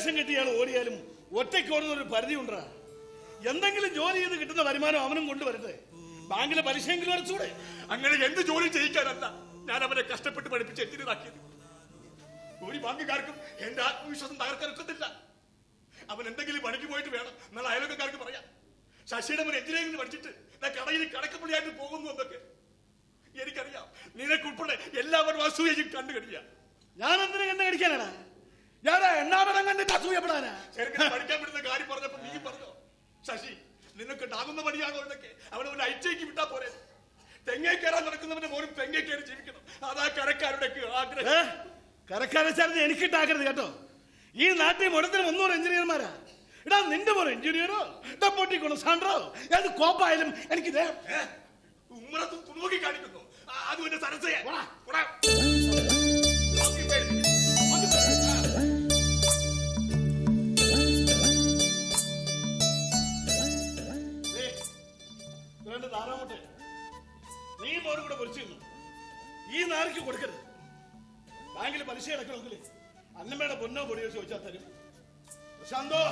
വേഷം കെട്ടിയാൽ ഓടിയാലും ഒറ്റയ്ക്ക് ഓടുന്ന ഒരു പരിധി ഉണ്ടാ? എന്തെങ്കിലും ജോലി ചെയ്ത് കിട്ടുന്ന വരുമാനം അവനും കൊണ്ടുവരട്ടെ. ബാങ്കിലെ പലിശയെങ്കിലും അടച്ചൂടെ. അങ്ങനെ എന്ത് ജോലി ചെയ്യിക്കാനല്ല ഞാൻ അവനെ കഷ്ടപ്പെട്ട് പഠിപ്പിച്ച് എഞ്ചിനീയറാക്കിയത്. ഒരു ബാങ്കുകാർക്കും എന്റെ ആത്മവിശ്വാസം തകർക്കാൻ അവൻ എന്തെങ്കിലും പണിക്ക് പോയിട്ട് വേണം. എന്നാൽ അയൽവക്കക്കാർക്ക് പറയാം. ശശിയുടെ അവൻ എഞ്ചിനീയറിംഗ് പഠിച്ചിട്ട് ഞാൻ കടയിൽ കടക്കപ്പടിയായിട്ട് പോകുന്നു എന്നൊക്കെ. എനിക്കറിയാം. നിനക്കുൾപ്പെടെ എല്ലാവരും അസൂയയും കണ്ടു കടിയാ ഞാൻ എന്തിനു കണ്ണു കടിക്കാനാണ് ഞാൻ എണ്ണാമടം കണ്ടിട്ട് അസൂയപ്പെടാനാ? പഠിക്കാൻ പറ്റുന്ന കാര്യം പറഞ്ഞപ്പോ നീ പറഞ്ഞോ? ശശി നിനക്ക് ഉണ്ടാകുന്ന പണിയാണോ എന്നൊക്കെ അവനെ ഒരു ഐറ്റേക്ക് വിട്ടാ പോരെ. തെങ്ങേ കയറാൻ നടക്കുന്നവന്റെ പോലും തെങ്ങേ കയറി ജീവിക്കണം. അതാ കരക്കാരുടെ ആഗ്രഹം. കരക്കാരെ ചേർന്ന് എനിക്കിട്ടാക്കരുത് കേട്ടോ. ഈ നാട്ടിൽ മുടത്തിന് മുന്നൂറ് എഞ്ചിനീയർമാരാ. ഇടാ നിന്റെ പോലെ എഞ്ചിനീയറോ? ഡെപ്പോട്ടി സാണ്ടോ ഏത് കോപ്പായാലും എനിക്ക് ദേ ഉമ്മറത്തും തുണോക്കി കാണിക്കുന്നു. അതും എന്റെ സരസയെ രണ്ട് താറാമുട്ടെ നീ മോനും കൂടെ പൊരിച്ചിരുന്നു. ഈ നാരയ്ക്ക് കൊടുക്കരുത്. ബാങ്കിൽ പലിശ അടക്കണമെങ്കിൽ അന്നമ്മയുടെ പൊന്നോ പൊടിയോ ചോദിച്ചാൽ തരും. പ്രശാന്തോ.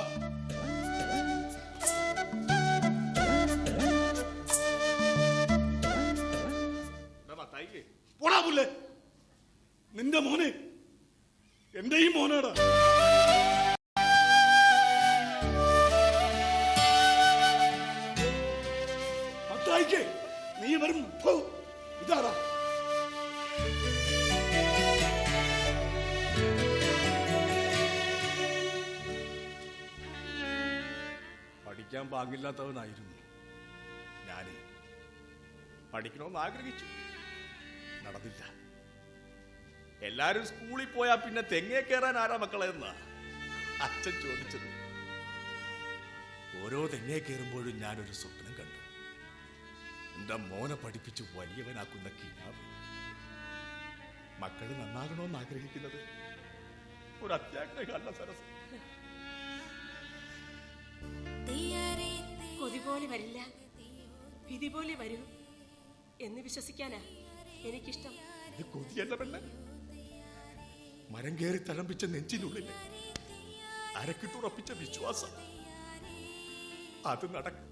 നിന്റെ മോനെ എന്റെയും മോനാടാ. നീ വരും ഇതാടാ. പഠിക്കാൻ പാകില്ലാത്തവനായിരുന്നു ഞാൻ. പഠിക്കണമെന്ന് ആഗ്രഹിച്ചു. നടന്നില്ല. എല്ലാരും സ്കൂളിൽ പോയാ പിന്നെ തെങ്ങേ കയറാൻ ആരാ മക്കളെ എന്നാ? അച്ഛൻ ചോദിച്ചത്. ഓരോ തെങ്ങേ കയറുമ്പോഴും ഞാനൊരു സ്വപ്നം എന്റെ മോനെ പഠിപ്പിച്ച് വലിയവനാക്കുന്ന കിനാവ്. മക്കൾ നന്നാകണമെന്ന് ആഗ്രഹിക്കുന്നത് ഒരു അത്യാഗ്രഹമല്ല സരസ്. കൊതി പോലെ വരില്ല. വിധി പോലെ വരൂ എന്ന് വിശ്വസിക്കാനാ എനിക്കിഷ്ടം. ഇത് കൊതിയല്ല പെണ്ണ്. മരം കയറി തഴമ്പിച്ച നെഞ്ചിനുള്ളിൽ അരക്കിട്ടുറപ്പിച്ച വിശ്വാസം. അത് നടക്കും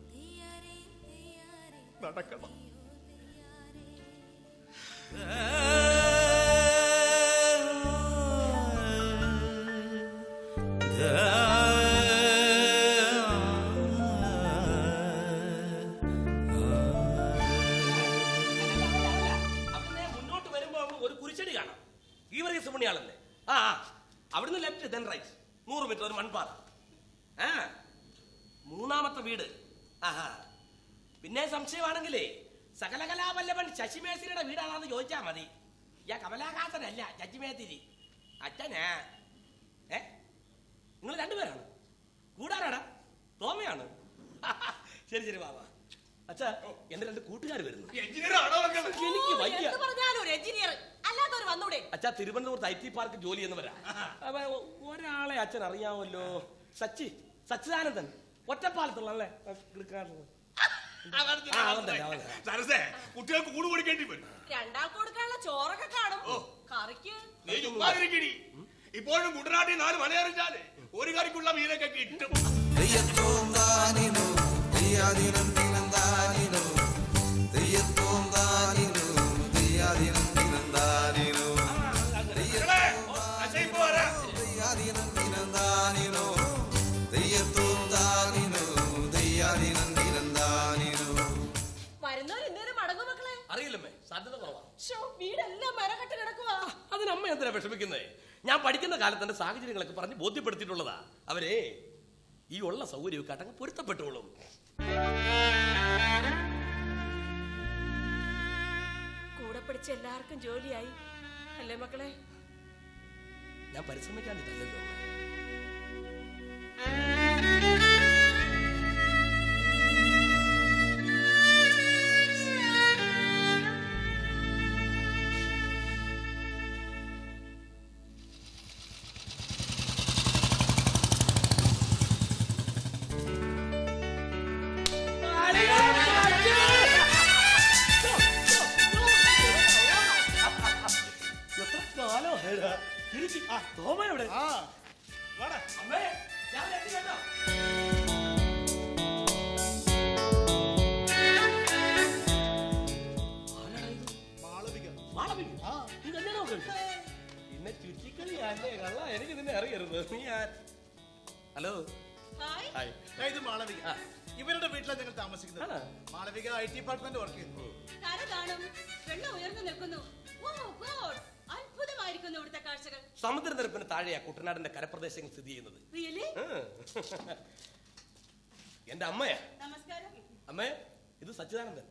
പറയുന്ന സുമണിയാളല്ലേ? ആ. അവിടുന്ന് ലെഫ്റ്റ് ദെൻ റൈറ്റ് നൂറ് മീറ്റർ ഒരു മൺപാത. ആ. മൂന്നാമത്തെ വീട്. ആഹാ. പിന്നെ സംശയമാണെങ്കിലേ സകലകലാവല്ലഭൻ ശശിമേശ്വരിയുടെ വീടാണെന്ന് ചോദിച്ചാ മതി. ഞാൻ കമലാഹാസനല്ല ശശിമേത്തിരി അച്ഛനാ. ഏ? നിങ്ങൾ രണ്ടുപേരാണ്? കൂടാനാടാ തോമയാണ്. ശരി ശരി ബാബ. അച്ഛാ എന്റെ രണ്ട് കൂട്ടുകാർ വരുന്നു? എനിക്ക് വയ്യ. അച്ഛാ തിരുവനന്തപുരത്ത് ഐ ടി പാർക്ക് ജോലി ചെയ്യുന്നവരാ. അപ്പൊ ഒരാളെ അച്ഛൻ അറിയാമല്ലോ. സച്ചി സച്ചിദാനന്ദൻ. ഒറ്റപ്പാലത്തുള്ള അല്ലേ? സരസേ കുട്ടികൾക്ക് കൂട് കൊടുക്കേണ്ടി വരും. രണ്ടാൾക്ക് കൊടുക്കാനുള്ള ചോറൊക്കെ കാണും. കറിക്ക്. നീ ചുമ്മാതിരിക്കണി ഇപ്പോഴും കുട്ടനാട്ടിൽ നാല് മലയറിഞ്ഞാൽ ഒരു കറിക്കുള്ള മീനൊക്കെ കിട്ടും. മടങ്ങും മക്കളെ. അറിയില്ലമ്മേ സാധ്യത ശോ, വീടെല്ലാം മരകെട്ട് കിടക്കുവാ. അതിന് അമ്മ എന്തിനാ വിഷമിക്കുന്നത് ഞാൻ പഠിക്കുന്ന കാലത്ത് എന്റെ സാഹചര്യങ്ങളൊക്കെ പറഞ്ഞ് ബോധ്യപ്പെടുത്തിയിട്ടുള്ളതാ. അവരെ ഈ ഉള്ള സൗകര്യമൊക്കെ അടങ്ങ് പൊരുത്തപ്പെട്ടോളും. കൂടെ പഠിച്ച എല്ലാവർക്കും ജോലിയായി. അല്ലേ മക്കളെ? ഞാൻ പരിശ്രമിക്കാണ്ടിട്ടല്ലോ എനിക്ക് ആ തോമ എവിടെ ആ. വാടാ അമ്മേ ഞാൻ എത്തി കേട്ടോ? പിന്നെ ചുറ്റിക്കളിയല്ലേ? കള്ള എനിക്ക് നിന്നെ അറിയരുത്. നീ ആ- ഹലോ. ഹായ്. ഹായ്. ഇത് മാളവിക. ഇവരുടെ വീട്ടിലാണ് ഞങ്ങൾ താമസിക്കുന്നത്. Malavika I T department work ചെയ്യുന്നു. കര കാണും. വെള്ളം ഉയർന്നു നിൽക്കുന്നു. അത്ഭുതമായിരിക്കുന്നു ഇവിടുത്തെ കാഴ്ചകൾ? സമുദ്രനിരപ്പിന് താഴെയാ കുട്ടനാടിന്റെ കരപ്രദേശങ്ങൾ സ്ഥിതി ചെയ്യുന്നത്. റിയലി. എന്റെ അമ്മയാ. നമസ്കാരം. അമ്മേ ഇത് സച്ചിദാനന്ദൻ.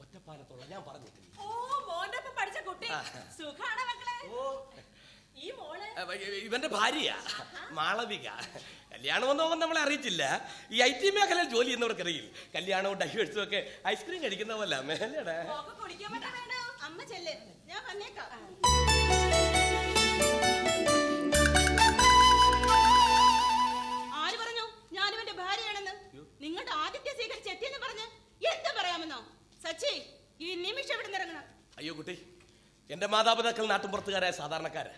ഒറ്റപ്പാലത്തുള്ള ഞാൻ പറഞ്ഞു ഓ മോന്റെ ഒപ്പം പഠിച്ച കുട്ടി. ആ. സുഖാണ് മക്കളെ? ഓ. ഈ മോൾ? അപ്പൊ ഇ- ഇവന്റെ ഭാര്യയാ. മാളവിക. കല്യാണം ഒന്നും നമ്മളെ അറിയിച്ചില്ല. ഈ ഐ ടി മേഖലയിൽ ജോലി ചെയ്യുന്നവർക്കറിയില്ല. കല്യാണവും ഡൈവേഴ്സും ഒക്കെ ഐസ്ക്രീം കഴിക്കുന്ന പോലെ മേലടാ ചെല്ല്. ഞാൻ വന്നേക്കാം. ആര് പറഞ്ഞു? ഞാനിവന്റെ ഭാര്യയാണെന്ന്. നിങ്ങളുടെ ആദിത്യ സ്വീകരിച്ച് എത്തിയെന്ന് പറഞ്ഞ് എന്താ പറയാമെന്നോ? സച്ചി ഈ നിമിഷം ഇവിടെ ഇറങ്ങണം. അയ്യോ കുട്ടി. എന്റെ മാതാപിതാക്കൾ നാട്ടുമ്പുറത്തുകാരായ സാധാരണക്കാരാ.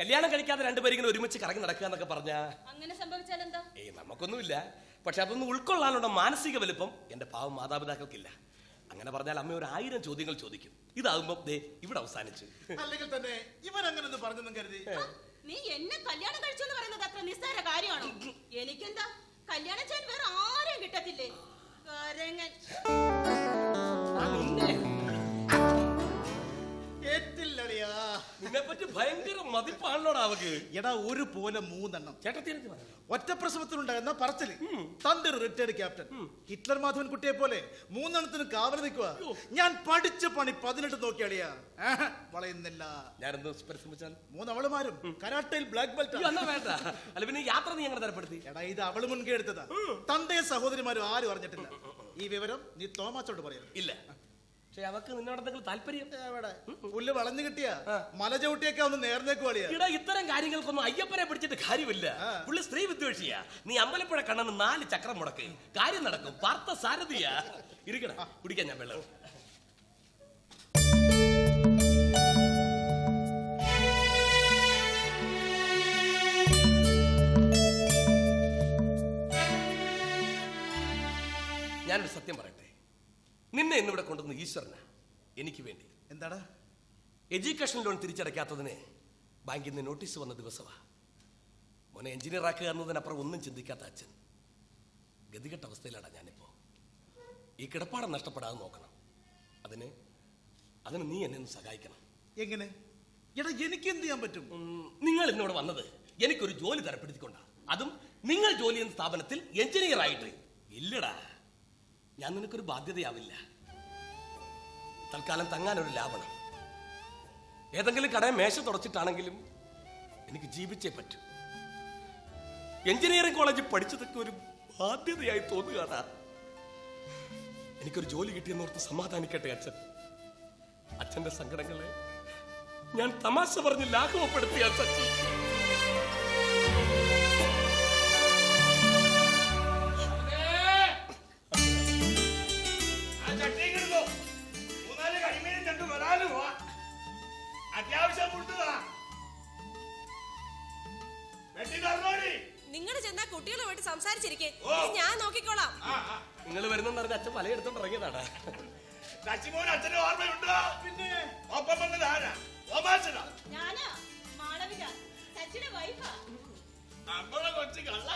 കല്യാണം കഴിക്കാതെ രണ്ടുപേരും ഇങ്ങനെ ഒരുമിച്ച് കറങ്ങി നടക്കുക എന്നൊക്കെ പറഞ്ഞാ? അങ്ങനെ സംഭവിച്ചാൽ എന്താ ഏയ് നമുക്കൊന്നുമില്ല. പക്ഷെ അതൊന്നും ഉൾക്കൊള്ളാനുള്ള മാനസിക വലിപ്പം എന്റെ പാവം മാതാപിതാക്കൾക്കില്ല. അങ്ങനെ പറഞ്ഞാൽ അമ്മ ഒരു ആയിരം ചോദ്യങ്ങൾ ചോദിക്കും. ഇതാകുമ്പോ ദേ ഇവിടെ അവസാനിച്ചു. അല്ലെങ്കിൽ തന്നെ ഇവൻ അങ്ങനെ പറഞ്ഞെന്നും കരുതി. നീ എന്നെ കല്യാണം കഴിച്ചു എന്ന് പറയുന്നത് അത്ര നിസ്സാര കാര്യമാണോ? എനിക്കെന്താ? കല്യാണം ചെയ്യാൻ വേറെ ആരും കിട്ടത്തില്ലേ? കരങ്ങൻ. നിന്നെ പറ്റി ഭയങ്കര മതിപ്പാണല്ലോടാ അവക്ക്. എടാ ഒരു പോലെ മൂന്നെണ്ണം. ചേട്ടത്തി ഒറ്റ പ്രസവത്തിലുണ്ടായിരുന്ന പറച്ചിൽ? തന്റെ റിട്ടയർഡ് ക്യാപ്റ്റൻ ഹിറ്റ്ലർ മാധവൻ കുട്ടിയെ പോലെ മൂന്നെണ്ണത്തിന് കാവൽ നിൽക്കുക ഞാൻ പഠിച്ച പണി പതിനെട്ട് നോക്കിയാളിയാ വളയുന്നില്ല. ഞാനെന്തോ പരിശ്രമിച്ചാൽ? മൂന്നവളുമാരും കരാട്ടയിൽ ബ്ലാക്ക് ബെൽറ്റ് വേണ്ട. അല്ല പിന്നെ യാത്ര നീ എങ്ങനെ തരപ്പെടുത്തി? എടാ ഇത് അവൾ മുൻകൈ എടുത്തതാ. തന്റെ സഹോദരിമാരും ആരും അറിഞ്ഞിട്ടില്ല. ഈ വിവരം നീ തോമാച്ചോട് പറയരുത്. ഇല്ല. പക്ഷെ അവക്ക് നിന്നോടത്തേക്ക് താല്പര്യം? എവിടെ പുല്ല് വളഞ്ഞു കിട്ടിയ മല ചവിട്ടിയൊക്കെ ഒന്ന് നേർന്നേക്ക് വളിയാ. ഇടാ ഇത്തരം കാര്യങ്ങൾക്കൊന്നും അയ്യപ്പനെ പിടിച്ചിട്ട് കാര്യമില്ല. പുള്ളി സ്ത്രീ വിദ്വേഷിയാ. നീ അമ്പലപ്പുഴ കണ്ണന് നാല് ചക്രം മുടക്ക്. കാര്യം നടക്കും. പാർത്ത സാരഥിയാ. ഇരിക്കണ കുടിക്കാൻ ഞാൻ വെള്ളം. ഞാനൊരു സത്യം പറയട്ടെ. നിന്നെ ഇന്നിവിടെ കൊണ്ടുവന്ന ഈശ്വരന് എനിക്ക് വേണ്ടി. എന്താടാ? എഡ്യൂക്കേഷൻ ലോൺ തിരിച്ചടയ്ക്കാത്തതിന് ബാങ്കിൽ നിന്ന് നോട്ടീസ് വന്ന ദിവസമാ. മോനെ എഞ്ചിനീയർ ആക്കുക എന്നതിനപ്പുറം ഒന്നും ചിന്തിക്കാത്ത അച്ഛൻ. ഗതികെട്ട അവസ്ഥയിലാണ് ഞാനിപ്പോ. ഈ കിടപ്പാടം നഷ്ടപ്പെടാതെ നോക്കണം. അതിന് അതിന് നീ എന്നെ ഒന്ന് സഹായിക്കണം. എങ്ങനെ? എടാ എനിക്ക് എന്ത് ചെയ്യാൻ പറ്റും? നിങ്ങൾ എന്നോട് വന്നത് എനിക്കൊരു ജോലി തരപ്പെടുത്തിക്കൊണ്ടാണ് അതും നിങ്ങൾ ജോലി ചെയ്യുന്ന സ്ഥാപനത്തിൽ എഞ്ചിനീയർ ആയിട്ട്. ഇല്ലടാ. ഞാൻ നിനക്കൊരു ബാധ്യതയാവില്ല. തൽക്കാലം തങ്ങാനൊരു ലാഭണം. ഏതെങ്കിലും കടയെ മേശ തുടച്ചിട്ടാണെങ്കിലും എനിക്ക് ജീവിച്ചേ പറ്റൂ. എഞ്ചിനീയറിംഗ് കോളേജിൽ പഠിച്ചതൊക്കെ ഒരു ബാധ്യതയായി തോന്നുകയാണ്. എനിക്കൊരു ജോലി കിട്ടിയെന്നോർത്ത് സമാധാനിക്കട്ടെ അച്ഛൻ? അച്ഛന്റെ സങ്കടങ്ങളെ ഞാൻ തമാശ പറഞ്ഞ് ലാഘവപ്പെടുത്തിയ സച്ചി. നിങ്ങൾ ചെന്നാ കുട്ടികളുമായിട്ട് സംസാരിച്ചിരിക്കേ. ഞാൻ നോക്കിക്കോളാം. നിങ്ങൾ വരുന്നെന്ന് അച്ഛൻ പലയിടത്തും ഇറങ്ങിയതാണ് ശശിമോൻ അച്ഛന്റെ ഓർമ്മയുണ്ടോ? പിന്നെ? ഒപ്പം വന്നത് ആരാ? ഓമാച്ചനാ ഞാനാ? മാളവിക. സച്ചിന്റെ വൈഫാ നമ്മളെ കൊച്ചു കള്ള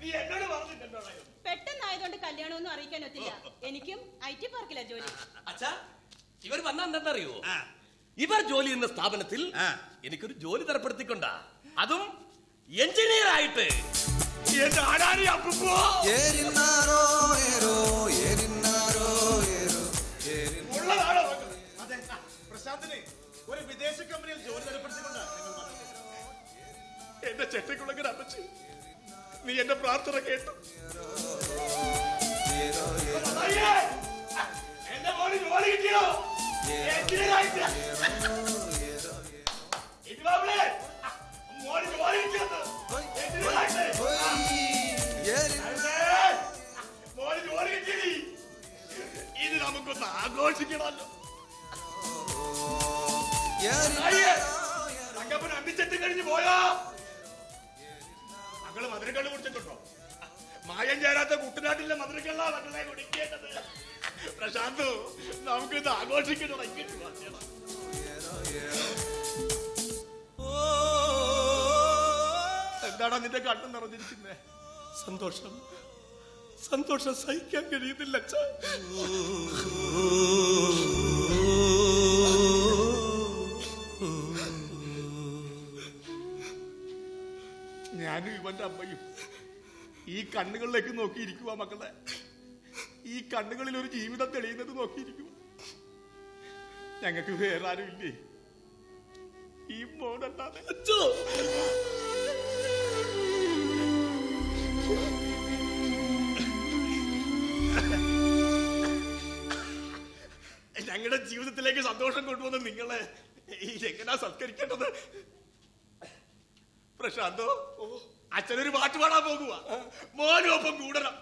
നീ എന്നോട് പറഞ്ഞിട്ടുണ്ടോ പെട്ടെന്നായതുകൊണ്ട് കല്യാണമൊന്നും അറിയിക്കാൻ ഒത്തില്ല. എനിക്കും ഐ ടി പാർക്കിലാ ജോലി. അച്ഛാ ഇവർ വന്ന എന്താണെന്നറിയോ ആ. ഇവർ ജോലി എന്ന സ്ഥാപനത്തിൽ. എനിക്കൊരു ജോലി തരപ്പെടുത്തിക്കൊണ്ടാ. അതും എഞ്ചിനീയർ ആയിട്ട് എന്റെ അപ്പുപ്പോ ഏരിന്നാരോ ഏരോ ഏരിന്നാരോ ഏരോ ഉള്ളതാണോ അതെ പ്രശാന്തിന് ഒരു വിദേശ കമ്പനിയിൽ ജോലി തരപ്പെടുത്തിക്കൊണ്ടാ. എന്റെ ചെട്ടിക്കുളങ്ങര അമ്മച്ചി നീ എന്റെ പ്രാർത്ഥന കേട്ടു ഏരോ ഏരോ അയ്യേ! എന്റെ മോന് ജോലി കിട്ടിയോ എഞ്ചിനീയറായിട്ട്. ഇത് നമുക്കൊന്ന്! തങ്കപ്പൻ അമ്പിച്ചെത്തി കഴിഞ്ഞു പോയോ? മകൾ മധുരക്കള്ള് കുടിച്ചിട്ടുണ്ടോ? മായം ചേരാത്ത കുട്ടനാട്ടിലെ മധുരക്കള്ള മക്കളെ കുടിക്കേണ്ടത്. പ്രശാന്ത് നമുക്ക് ഇത് ആഘോഷിക്കണം എന്താടാ നിന്റെ കണ്ണും നിറഞ്ഞിരിക്കുന്നേ? സന്തോഷം. സന്തോഷം സഹിക്കാൻ കഴിയുന്നില്ല അച്ഛാ. ഞാനും ഇവന്റെ അമ്മയും ഈ കണ്ണുകളിലേക്ക് നോക്കിയിരിക്കുക മക്കളെ. ഈ കണ്ണുകളിൽ ഒരു ജീവിതം തെളിയുന്നത് നോക്കിയിരിക്കുക ഞങ്ങൾക്ക് വേറെ ആരും ഇല്ലേ? ഈ മോനല്ലാതെ ജീവിതത്തിലേക്ക് സന്തോഷം കൊണ്ടുവന്ന നിങ്ങളെ എങ്ങനാ സത്കരിക്കേണ്ടത് പ്രശാന്തോ അച്ഛനൊരു പാട്ട് പാടാൻ പോകുക മോനും ഒപ്പം കൂടണം.